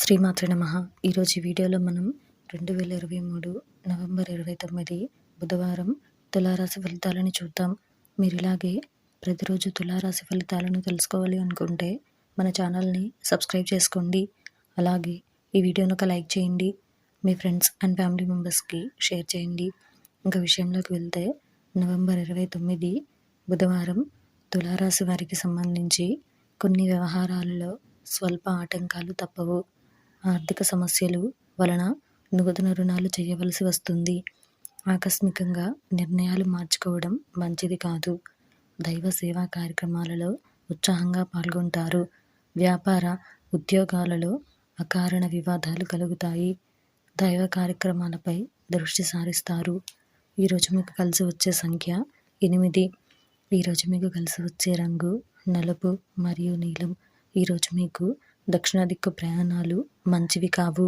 శ్రీమాతృ నమ. ఈరోజు వీడియోలో మనం రెండు వేల ఇరవై మూడు నవంబర్ ఇరవై తొమ్మిది బుధవారం తులారాశి ఫలితాలను చూద్దాం. మీరు ఇలాగే ప్రతిరోజు తులారాశి ఫలితాలను తెలుసుకోవాలి అనుకుంటే మన ఛానల్ని సబ్స్క్రైబ్ చేసుకోండి. అలాగే ఈ వీడియోను ఒక లైక్ చేయండి. మీ ఫ్రెండ్స్ అండ్ ఫ్యామిలీ మెంబర్స్కి షేర్ చేయండి. ఇంకా విషయంలోకి వెళ్తే నవంబర్ ఇరవై తొమ్మిది బుధవారం తులారాశి వారికి సంబంధించి కొన్ని వ్యవహారాలలో స్వల్ప ఆటంకాలు తప్పవు. ఆర్థిక సమస్యలు వలన నూతన రుణాలు చేయవలసి వస్తుంది. ఆకస్మికంగా నిర్ణయాలు మార్చుకోవడం మంచిది కాదు. దైవ సేవా కార్యక్రమాలలో ఉత్సాహంగా పాల్గొంటారు. వ్యాపార ఉద్యోగాలలో అకారణ వివాదాలు కలుగుతాయి. దైవ కార్యక్రమాలపై దృష్టి సారిస్తారు. ఈరోజు మీకు కలిసి వచ్చే సంఖ్య ఎనిమిది. ఈరోజు మీకు కలిసి వచ్చే రంగు నలుపు మరియు నీలం. ఈరోజు మీకు దక్షిణ దిక్కు ప్రయాణాలు మంచివి కావు.